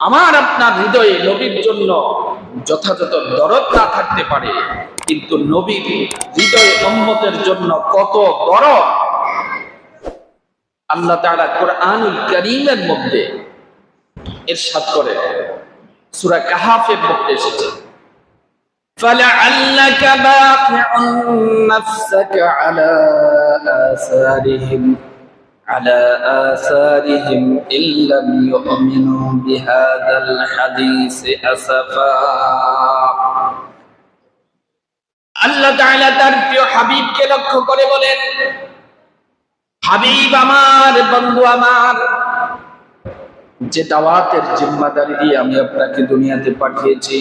আমার আপনার হৃদয়ে নবীর জন্য যথাযথ দরদ না থাকতে পারে কিন্তু নবীর হৃদয়ে উম্মতের জন্য কত দরদ আল্লাহ তাআলা কোরআনুল কারীমের মধ্যে ইরশাদ করে সূরা কাহাফের মধ্যে এসেছে فلعلك باقع نفسك على آثارهم على آثارهم إن لم يؤمنوا بهذا الحديث أسفا আল্লাহ তাআলা তার প্রিয় হাবিবকে লক্ষ্য করে বলেন হাবিব আমার বন্ধু আমার যে দাওয়াতের জিম্মাদারি দিয়ে আমি আপনাকে দুনিয়াতে পাঠিয়েছি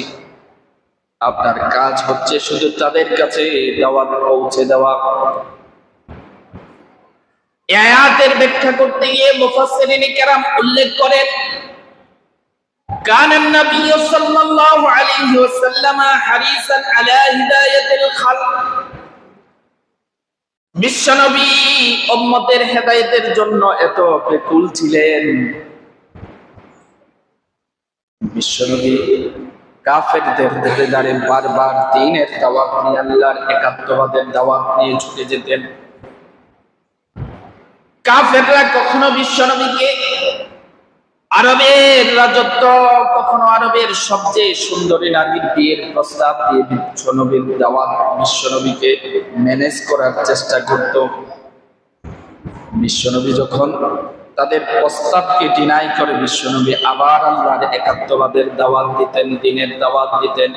আপনার কাজ হচ্ছে শুধু তাদের কাছে দাওয়াত পৌঁছে দেওয়া এই আয়াতের ব্যাখ্যা করতে গিয়ে মুফাসসিরিন কেরাম উল্লেখ করেন كان النبي صلى الله عليه وسلم حريصا على هداية الخلق বিশ্বনবী উম্মতের হেদায়েতের জন্য এত বেকুল ছিলেন বিশ্বনবী কাফেরদের ধরে দাঁড়ে বারবার দিনের দাওয়াত নিয়ে আল্লাহর একাত্মবাদের দাওয়াত নিয়ে ছুটে যেতেন কাফেররা কখনো বিশ্বনবীকে আরবের রাজত্ব, কখনো আরবের সবচেয়ে সুন্দরী নারীর বিয়ের প্রস্তাব দিয়ে বিশ্বনবীর দাওয়াত বিশ্বনবীকে ম্যানেজ করার চেষ্টা করত। বিশ্বনবী যখন তাদের প্রস্তাবকে ডিনাই করে, বিশ্বনবী আবার আল্লাহর একাত্মবাদের দাওয়াত দিতেন, দিনের দাওয়াত দিতেন।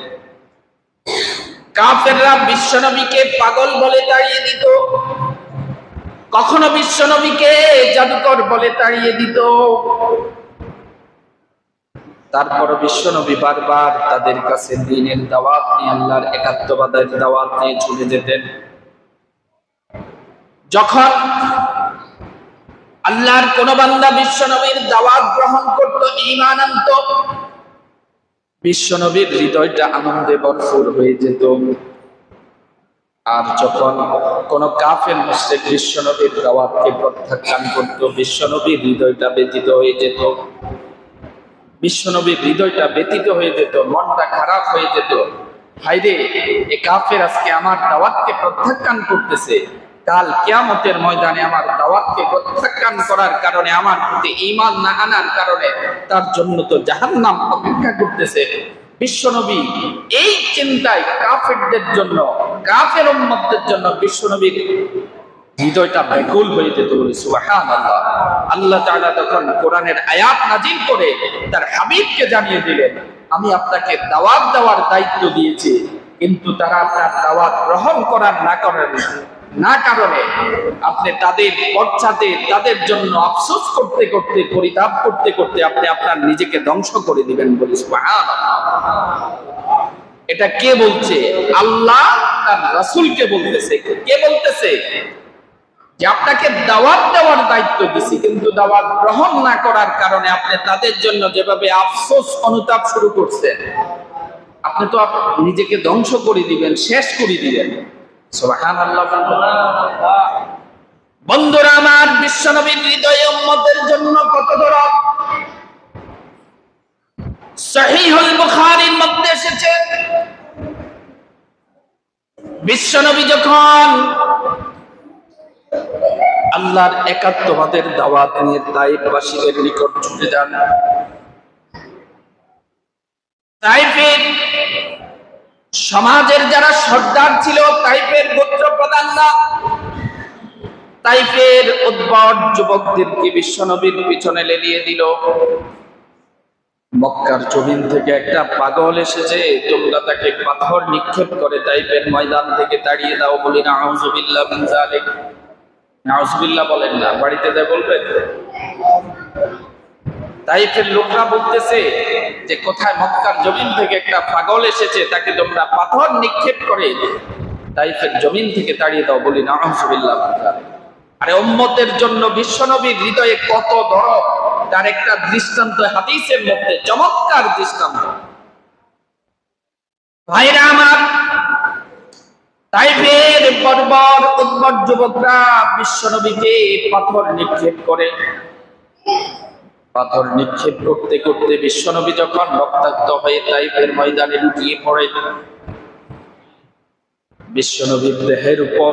কাফেররা বিশ্বনবীকে পাগল বলে তাড়িয়ে দিত। কখনো বিশ্বনবীকে জাদুকর বলে তাড়িয়ে দিত। তারপর বিশ্বনবী বারবার তাদের কাছে দিনের দাওয়াত নিয়ে, আল্লাহর একাত্মবাদের দাওয়াত নিয়ে ছুটে যেতেন। যখন আল্লাহর কোন বান্দা বিশ্বনবীর দাওয়াত গ্রহণ করত, ঈমান আনত বিশ্বনবীর হৃদয়টা আনন্দে ভরপুর হয়ে যেত। আর যখন কোন কাফের মুশরিক বিশ্বনবীর দাওয়াতকে প্রত্যাখ্যান করত, বিশ্বনবীর হৃদয়টা ব্যতীত হয়ে যেত। বিশ্বনবীর হৃদয়টা ব্যতীত হয়ে যেত, মনটা খারাপ হয়ে যেত। হাইরে এ কাফের আজকে আমার দাওয়াতকে প্রত্যাখ্যান করতেছে। কাল কেয়ামতের ময়দানে আমার দাওয়াতকে প্রত্যাখ্যান করার কারণে, আমার প্রতি ঈমান না আনার কারণে তার জন্য তো জাহান্নাম অপেক্ষা করতেছে। বিশ্বনবী এই চিন্তায় কাফেরদের জন্য, কাফের উম্মতদের জন্য বিশ্বনবীর হৃদয়টা ব্যাকুল হয়ে যেত বলে সুবাহান আল্লাহ আল্লাহ তাআলা তখন কোরআনের আয়াত নাজিল করে তার হাবিবকে জানিয়ে দিলেন, আমি আপনাকে দাওয়াত দেওয়ার দায়িত্ব দিয়েছি, কিন্তু তারা আপনার দাওয়াত গ্রহণ করার না করেন না কারণে আপনি তাদের পশ্চাতে তাদের জন্য আফসোস করতে করতে, পরিতাপ করতে করতে আপনি আপনার নিজেকে ধ্বংস করে দিবেন বলে এটা কে বলছে? আল্লাহ তার রাসূলকে বলতেছে। কে বলতেছে? যে আপনাকে দাওয়াত দেওয়ার দায়িত্ব দিছি, কিন্তু দাওয়াত গ্রহণ না করার কারণে আপনি তাদের জন্য যেভাবে আফসোস, অনুতাপ শুরু করছেন, আপনি তো নিজেকে ধ্বংস করে দিবেন, শেষ করে দিবেন। বন্ধুরা, আমার বিশ্বনবীর হৃদয়ে উম্মতের জন্য কত সহিহুল বুখারীর মধ্যে এসেছে। বিশ্বনবী যখন আল্লাহর একাত্মবাদের দাওয়াত নিয়ে তাইফবাসীদের নিকট ছুটে যান, তাইফের সমাজের যারা সর্দার ছিল, তাইফের গোত্র প্রধান প্রধানরা, তাইফের উদ্ভট যুবকদেরকে বিশ্বনবীর পিছনে লেলিয়ে দিল। মক্কার জমিন থেকে একটা পাগল এসেছে, তোমরা তাকে পাথর নিক্ষেপ করে তাইফের ময়দান থেকে তাড়িয়ে দাও বলি না যালিক। বলেন না, বাড়িতে যা বলবেন তাইফের লোকরা বলতেছে যে কোথায় মক্কার জমিন থেকে একটা পাগল এসেছে, তাকে তোমরা পাথর নিক্ষেপ করে তাইফের জমিন থেকে তাড়িয়ে দাও বলি, নাউজবিল্লাহ আরে উম্মতের জন্য বিশ্বনবীর হৃদয়ে কত দরদ, তার একটা দৃষ্টান্ত, হাদিসের মধ্যে চমৎকার দৃষ্টান্ত। ভাইরা আমার, তাইফের বর্বর উদ্ভট যুবকরা বিশ্বনবীকে পাথর নিক্ষেপ করে। পাথর নিক্ষেপ করতে করতে বিশ্বনবী যখন রক্তাক্ত হয়ে তাইফের ময়দানে লুটিয়ে পড়ে, বিশ্বনবীর দেহের উপর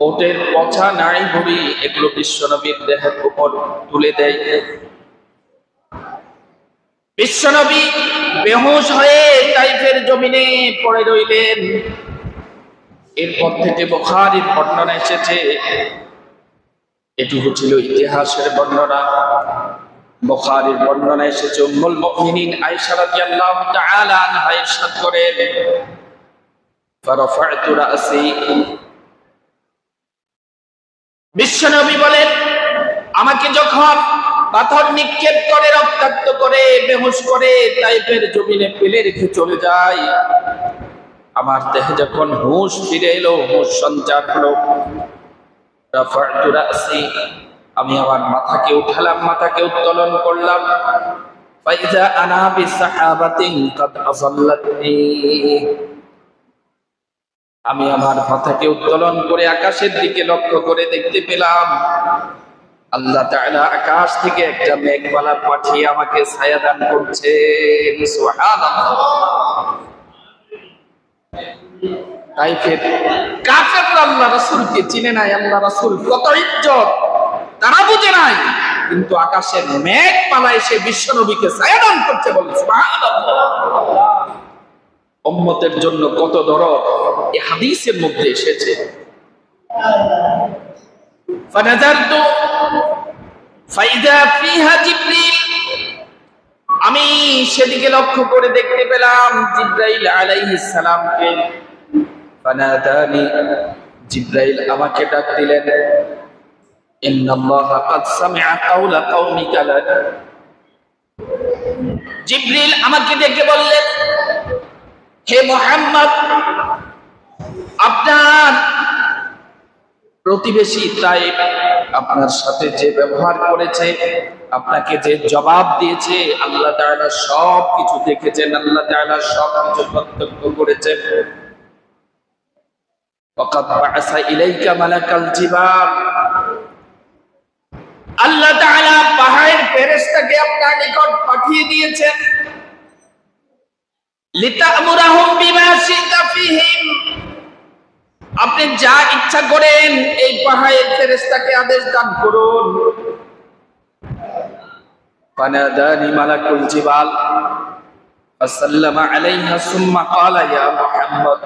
ওটের পচা নাড়ি ভুড়ি এগুলো বিশ্বনবীর দেহের উপর তুলে দেয়। বিশ্বনবী বেহুশ হয়ে তাইফের জমিনে পড়ে রইলেন। এরপর থেকে বুখারীর বর্ণনা এসেছে এটুকু ছিল ইতিহাসের বর্ণনা। বুখারীর বর্ণনা এসেছে, উম্মুল মুমিনিন আয়েশা রাদিয়াল্লাহু তাআলা আনহা ইরশাদ করেন ফারাফা'তু রা'সি। বিশ্বনবী বলেন, আমাকে যখন পাথর নিক্ষেপ করে, রক্তাক্ত করে, বেহুশ করে তাইফের জমিনে ফেলে রেখে চলে যায়, আমার দেহে যখন হুঁশ ফিরে এলো, হুঁশ সঞ্চার হলো। আমি আমার মাথাকে উঠালাম, মাথাকে উত্তোলন করলাম। আমি আমার মাথাকে উত্তোলন করে আকাশের দিকে লক্ষ্য করে দেখতে পেলাম, আল্লাহ তাআলা আকাশ থেকে একটা মেঘমালা পাঠিয়ে আমাকে ছায়া দান করছে তাইফের কাফেররা আল্লাহ রাসূলকে চিনে নাই আল্লাহ রাসূল কত ইজ্জত তারা বুঝে নাই কিন্তু আকাশের মেঘ পালা এসে বিশ্বনবীকে ছায়া দান করছে বলে সুবহানাল্লাহ উম্মতের জন্য কত দরদ এই হাদিসের মধ্যে এসেছে فنظرت فإذا فيها জিবরিল আমি সেদিকে লক্ষ্য করে দেখতে পেলাম জিব্রাইল আলাইহিস সালামকে ফানাদানি, জিব্রাইল আমাকে ডাক দিলেন, ইন্নাল্লাহা কাদ সামিআ কাওলা কওমিকা লা জিব্রিল আমাকে ডেকে বললেন, হে মোহাম্মদ, আপনার প্রতিবেশী তাই আপনার সাথে যে ব্যবহার করেছে, আপনাকে যে জবাব দিয়েছে, আল্লাহ তাআলা সব কিছু দেখেছেন, আল্লাহ তাআলা সব কিছু প্রত্যক্ষ করেছেন। وقد بعث إليك ملك الجبال আল্লাহ তাআলা পাহাড়ের ফেরেশতাকে আপনার নিকট পাঠিয়ে দিয়েছেন লিতামুরাহুম বিমা শিতা ফীহিম আপনি যা ইচ্ছা করেন এই পাহাড়ের ফেরেশতাকে আদেশ দান করুন ফানাদানি মালাকুল জিবাল فسلم عليها ثم قال يا محمد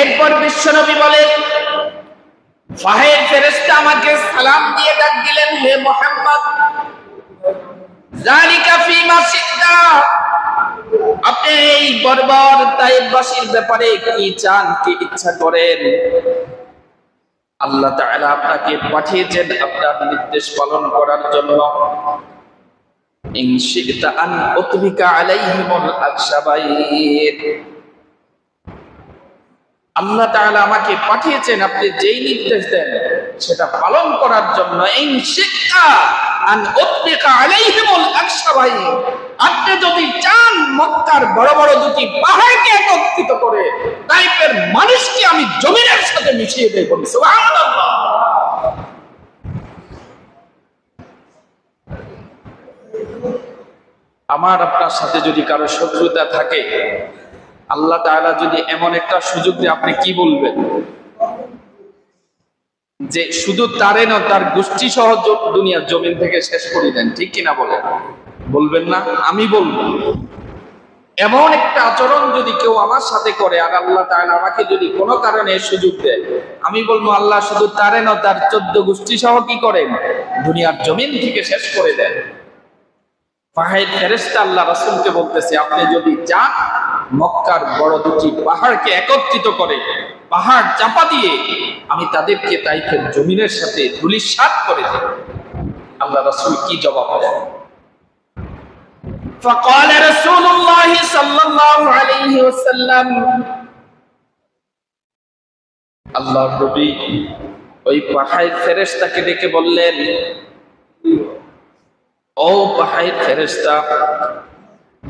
এরপর বিশ্বনবী বলেন, ফাহের ফেরেশতা আমাকে সালাম দিয়ে ডাক দিলেন, হে মোহাম্মদ জালিকা ফিমা শিতা, আপনি এই বর্বর তাইবাসীর ব্যাপারে কি চান, কি ইচ্ছা করেন? আল্লাহ তাআলা আপনাকে পাঠিয়েছেন আপনার নির্দেশ পালন করার জন্য। ইন শি'তা আন উতবিকা আলাইহিমুল আকসাবাইন আল্লাহ তাআলা আমাকে পাঠিয়েছেন, আপনি যেই নির্দেশ দেন, সেটা পালন করার জন্য। আলাইহিমুল আকসাবাইন। আপনি যদি চান মক্কার বড় বড় দুটি পাহাড়কে একত্রিত করে, তাইপের মানুষকে আমি জমিনের সাথে মিশিয়ে সুবহানাল্লাহ। আমার আপনার সাথে যদি কারও শত্রুতা থাকে আল্লাহ তাআলা যদি এমন একটা সুযোগ দেয়, আপনি কি বলবেন? যে শুধু তারে না তার গোষ্ঠী সহ দুনিয়ার জমিন থেকে শেষ করে দেন, ঠিক কিনা বলেন? বলবেন না? আমি বলব। এমন একটা আচরণ যদি কেউ আমার সাথে করে আর আল্লাহ তাআলা আমাকে যদি কোনো কারণে সুযোগ দেয়, আমি বলব, আল্লাহ শুধু তারে না তার চোদ্দ গোষ্ঠী সহ কি করেন? দুনিয়ার জমিন থেকে শেষ করে দেন। পাহাড় ফেরেস্তা আল্লাহ রাসূলকে বলতেছে, আপনি যদি যান মক্কার বড় দুটি পাহাড়কে একত্রিত করে পাহাড় চাপা দিয়ে আমি তাদেরকে তাইফের জমিনের সাথে ধুলিসাৎ করে দেব আল্লাহ রাসূল কি জবাব দেন فقال رسول الله صلى الله عليه وسلم আল্লাহ নবী ওই পাহাড় ফেরেশতাকে ডেকে বললেন ও পাহাড় ফেরেশতা যে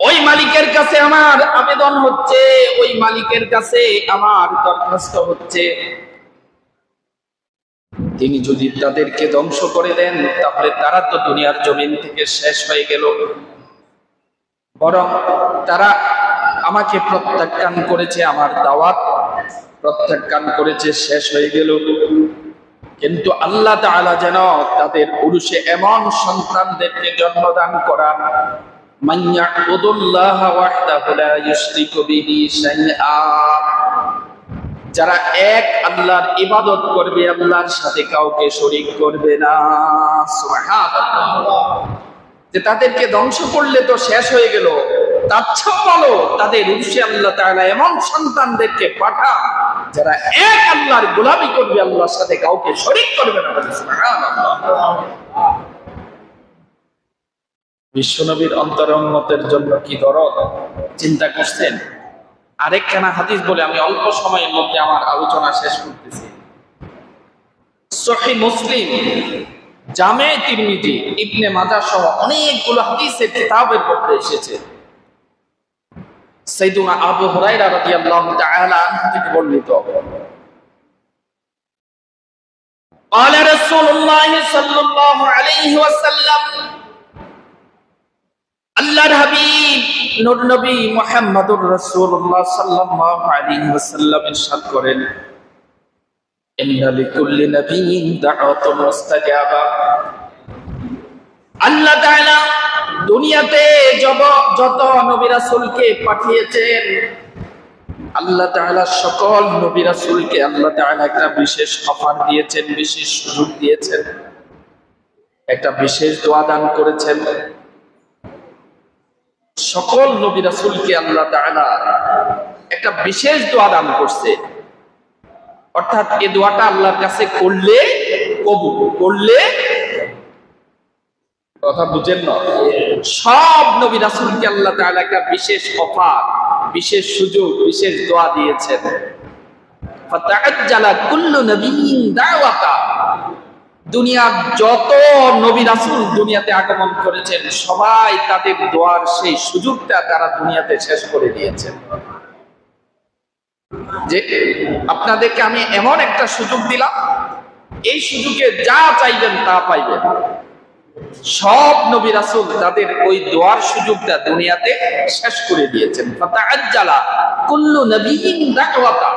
ওই মালিকের কাছে আমার আবেদন হচ্ছে, ওই মালিকের কাছে আমার দরখাস্ত হচ্ছে। তিনি যদি তাদেরকে ধ্বংস করে দেন, তাহলে তারা তো দুনিয়ার জমিন থেকে শেষ হয়ে গেল। বরং তারা আমাকে প্রত্যাখ্যান করেছে, আমার দাওয়াত প্রত্যাখ্যান করেছে, শেষ হয়ে গেল। কিন্তু আল্লাহ তাআলা যেন তাদের পুরুষে এমন সন্তানদেরকে জন্মদান করান মান ইয়াবুদুল্লাহ ওয়াহদাহু লা ইউশরিকু বিহি শাইআ। যারা এক আল্লাহর ইবাদত করবে, আল্লাহর সাথে কাউকে শরীক করবে না। যে তাদেরকে ধ্বংস করলে তো শেষ হয়ে গেল। তার চেয়েও বলো তাদের উৎসে আল্লাহ তাআলা এমন সন্তানদেরকে পাঠা যারা এক আল্লাহর গোলামি করবে, আল্লাহর সাথে কাউকে শরীক করবে না বিশ্বনবীর অন্তরঙ্গতের জন্য কি দরদ চিন্তা করছেন আরেকখানা হাদিস বলে আমি অল্প সময়ের মধ্যে আমার আলোচনা শেষ করতেছি সহি মুসলিম জামে তিরমিজি ইবনে মাজাহ সহ অনেকগুলো হাদিসের কিতাবের মধ্যে এসেছে সাইদুনা আবু হুরায়রা রাদিয়াল্লাহু তাআলা আনহু থেকে বর্ণিত قال رسول الله صلى الله عليه وسلم আল্লাহর হাবিব, নূর নবী মুহাম্মদুর রাসূলুল্লাহ সাল্লাল্লাহু আলাইহি ওয়াসাল্লাম ইরশাদ করেন। ইন্না লিকুল্লি নাবিয়্যিন দাওয়াতুন মুস্তাজাবা। আল্লাহ তাআলা দুনিয়াতে যত যত নবী রাসূলকে পাঠিয়েছেন, আল্লাহ তাআলা সকল নবী রাসূলকে আল্লাহ তাআলা একটা বিশেষ অফার দিয়েছেন, বিশেষ সুযোগ দিয়েছেন। একটা বিশেষ দোয়া দান করেছেন। সকল নবী রাসূলকে আল্লাহ একটা বিশেষ দোয়া দান করছে। অর্থাৎ এই দোয়াটা আল্লাহর কাছে করলে কবুল, করলে কথা বুঝেন না? সব নবী রাসূলকে আল্লাহ তাআলা একটা বিশেষ অফার, বিশেষ সুযোগ, বিশেষ দোয়া দিয়েছেন। দাওয়াতা। দুনিয়ার যত নবী রাসূল দুনিয়াতে আগমন করেছেন, সবাই তাদের দোয়ার সেই সুযোগটা তারা দুনিয়াতে শেষ করে দিয়েছেন। যে আপনাদেরকে আমি এমন একটা সুযোগ দিলাম, এই সুযোগে যা চাইবেন তা পাইবেন। সব নবী রাসুল তাদের ওই দোয়ার সুযোগটা দুনিয়াতে শেষ করে দিয়েছেন। কুল্লু নবীন দাওয়াতা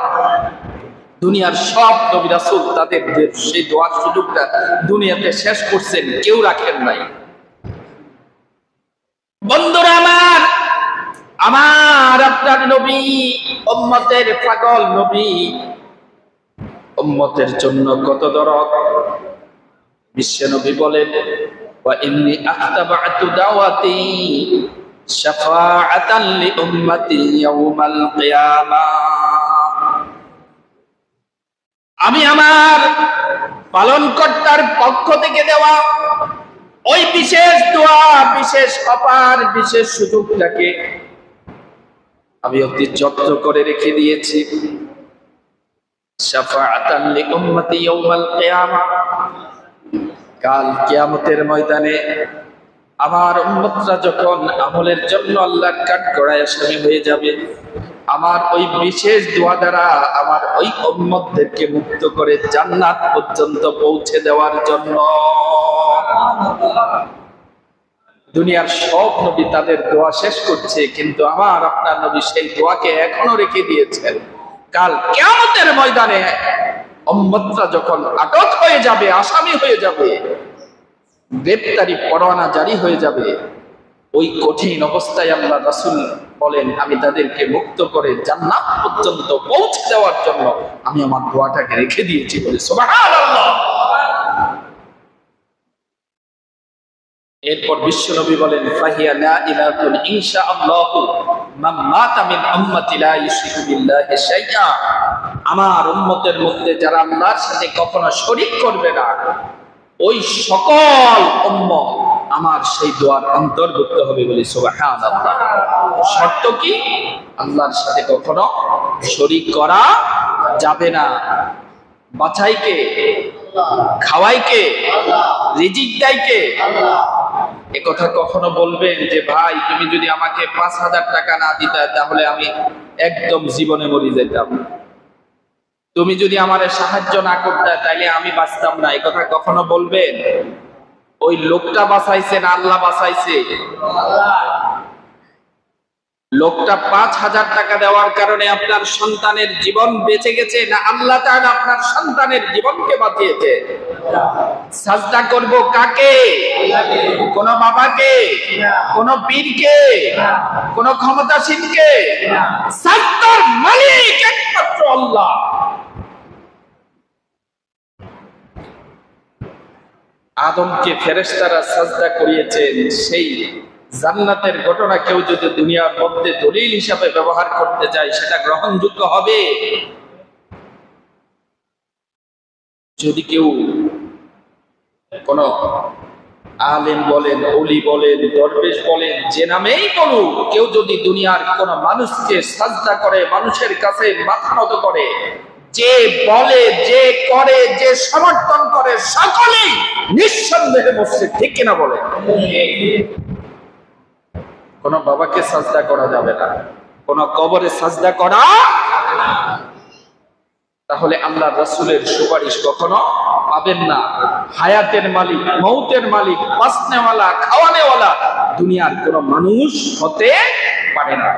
দুনিয়ার সব নবী রাসূল তাদের সেই দোয়ার সুযোগটা দুনিয়াতে শেষ করছেন, কেউ রাখেন নাই। বন্ধুরা আমার আমার আপনার নবী, উম্মতের পাগল নবী, উম্মতের জন্য কত দরদ। বিশ্ব নবী বলেন, ওয়া ইন্নী আখতাবাতু দাওয়াতি শাফাআতান লি উম্মতি আমি আমার পালনকর্তার পক্ষ থেকে দেওয়া ওই বিশেষ দোয়া, বিশেষ অপার বিশেষ সুযোগটাকে আমি অতি যত্ন করে রেখে দিয়েছি। কাল কেয়ামতের ময়দানে আমার উম্মতরা যখন আমলের জন্য আল্লাহর কাঠ গড়ায় আসামি হয়ে যাবে, আমার ওই বিশেষ দোয়া দ্বারা আমার ওই উম্মতদেরকে মুক্ত করে জান্নাত পর্যন্ত পৌঁছে দেওয়ার জন্য। দুনিয়ার সব নবী তাদের দোয়া শেষ করছে, কিন্তু আমার আপনার নবী সেই দোয়াকে এখনও রেখে দিয়েছেন। কাল কিয়ামতের ময়দানে উম্মতরা যখন আটক হয়ে যাবে, আসামি হয়ে যাবে গ্রেপ্তারি পরোয়ানা জারি হয়ে যাবে। ওই কঠিন অবস্থায় আল্লাহ রাসূল বলেন, আমি তাদেরকে মুক্ত করে জান্নাত পর্যন্ত পৌঁছে দেওয়ার জন্য আমি আমার দোয়াটাকে রেখে দিয়েছি বলে এরপর বিশ্বনবী বলেন, ফাহিয়া লা ইলাহাতুন ইনশাআল্লাহ মান মাতা মিন উম্মতি লা ইউশরিকু বিল্লাহি শাইআ। আমার উম্মতের মধ্যে যারা আল্লাহর সাথে কখনো শরীক করবে না ওই সকল উম্মত আমার সেই দোয়ার অন্তর্ভুক্ত হবে বলে সুবহানাল্লাহ। শর্ত কি? আল্লাহর সাথে কখনো শরিক করা যাবে না। বাছাইকে, খাওয়াইকে, রিজিক দেয়কে এ কথা কখনো বলবেন যে, ভাই, তুমি যদি আমাকে পাঁচ হাজার টাকা না দিতে, তাহলে আমি একদম জীবনে মরি যেতাম তুমি যদি আমার সাহায্য না করতে, তাইলে আমি বাঁচতাম না। এ কথা কখনো বলবেন ওই লোকটা বাঁচাইছে না আল্লাহ বাঁচাইছে? লোকটা পাঁচ হাজার টাকা দেওয়ার কারণে আপনার সন্তানের জীবন বেঁচে গেছে না আল্লাহ তাআলা আপনার সন্তানের জীবনকে বাঁচিয়েছে? সাজদা করব কাকে? কোন বাবাকে? কোন পীরকে? কোন ক্ষমতাসীনকে? সাজদার মালিক একমাত্র আল্লাহ। আদমকে ফেরেশতারা সাজদা করিয়েছেন, সেই জান্নাতের ঘটনা কেউ যদি দুনিয়ার মধ্যে দলিল হিসাবে ব্যবহার করতে চায়, সেটা গ্রহণযোগ্য হবে। যদি কেউ কোন আলেম বলেন অলি বলেন, দরবেশ বলেন, যে নামেই বলুক, কেউ যদি দুনিয়ার কোন মানুষকে সাজদা করে, মানুষের কাছে মাথা নত করে যে বলে, যে করে, যে সমর্থন করে, সকলেই নিঃসন্দেহে মসজিদ, ঠিক কিনা বলে? কোন বাবাকে সাজদা করা যাবে না। কোন কবরে সাজদা করা তাহলে আল্লাহ রসুলের সুপারিশ কখনো পাবেন না। হায়াতের মালিক, মৌতের মালিক, বাঁচনেওয়ালা, খাওয়ানেওয়ালা দুনিয়ার কোন মানুষ হতে পারে না।